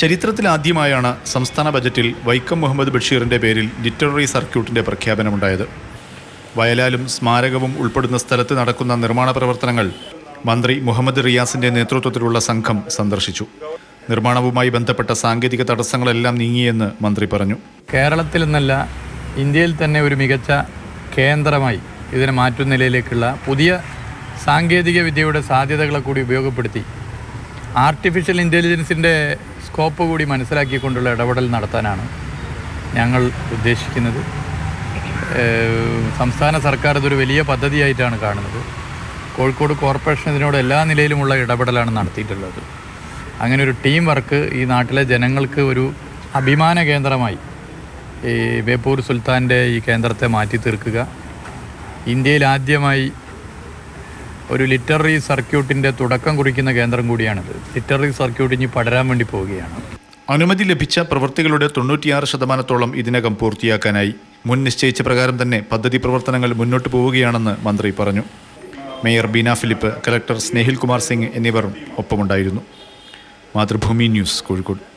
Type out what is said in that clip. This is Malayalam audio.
ചരിത്രത്തിലാദ്യമായാണ് സംസ്ഥാന ബജറ്റിൽ വൈക്കം മുഹമ്മദ് ബഷീറിന്റെ പേരിൽ ലിറ്റററി സർക്യൂട്ടിന്റെ പ്രഖ്യാപനമുണ്ടായത്. വയലാലും സ്മാരകവും ഉൾപ്പെടുന്ന സ്ഥലത്ത് നടക്കുന്ന നിർമ്മാണ പ്രവർത്തനങ്ങൾ മന്ത്രി മുഹമ്മദ് റിയാസിന്റെ നേതൃത്വത്തിലുള്ള സംഘം സന്ദർശിച്ചു. നിർമ്മാണവുമായി ബന്ധപ്പെട്ട സാങ്കേതിക തടസ്സങ്ങളെല്ലാം നീങ്ങിയെന്ന് മന്ത്രി പറഞ്ഞു. കേരളത്തിൽ നിന്നല്ല ഇന്ത്യയിൽ തന്നെ ഒരു മികച്ച കേന്ദ്രമായി ഇതിനെ മാറ്റുന്ന നിലയിലേക്കുള്ള പുതിയ സാങ്കേതിക വിദ്യയുടെ സാധ്യതകളെ കൂടി ഉപയോഗപ്പെടുത്തി. ആർട്ടിഫിഷ്യൽ ഇന്റലിജൻസിന്റെ സ്കോപ്പ് കൂടി മനസ്സിലാക്കിക്കൊണ്ടുള്ള ഇടപെടൽ നടത്താനാണ് ഞങ്ങൾ ഉദ്ദേശിക്കുന്നത്. സംസ്ഥാന സർക്കാർ ഇതൊരു വലിയ പദ്ധതിയായിട്ടാണ് കാണുന്നത്. കോഴിക്കോട് കോർപ്പറേഷൻ ഇതിനോട് എല്ലാ നിലയിലുമുള്ള ഇടപെടലാണ് നടത്തിയിട്ടുള്ളത്. അങ്ങനെ ഒരു ടീം വർക്ക് ഈ നാട്ടിലെ ജനങ്ങൾക്ക് ഒരു അഭിമാന കേന്ദ്രമായി ഈ ബേപ്പൂർ സുൽത്താന്റെ ഈ കേന്ദ്രത്തെ മാറ്റി തീർക്കുക ഇന്ത്യയിൽ ആദ്യമായി ഒരു ലിറ്റററി സർക്യൂട്ടിന്റെ തുടക്കം കുറിക്കുന്ന കേന്ദ്രം കൂടിയാണിത്. ലിറ്റററി സർക്യൂട്ട് ഇനി പടരാൻ വേണ്ടി പോവുകയാണ്. അനുമതി ലഭിച്ച പ്രവൃത്തികളുടെ തൊണ്ണൂറ്റിയാറ് ശതമാനത്തോളം ഇതിനകം പൂർത്തിയാക്കാനായി. മുൻ നിശ്ചയിച്ച പ്രകാരം തന്നെ പദ്ധതി പ്രവർത്തനങ്ങൾ മുന്നോട്ട് പോവുകയാണെന്ന് മന്ത്രി പറഞ്ഞു. Mayor Beena Philip collector Snehil Kumar Singh എന്നിവർ ഒപ്പമുണ്ടായിരുന്നു. മാതൃഭൂമി ന്യൂസ് കോഴിക്കോട്.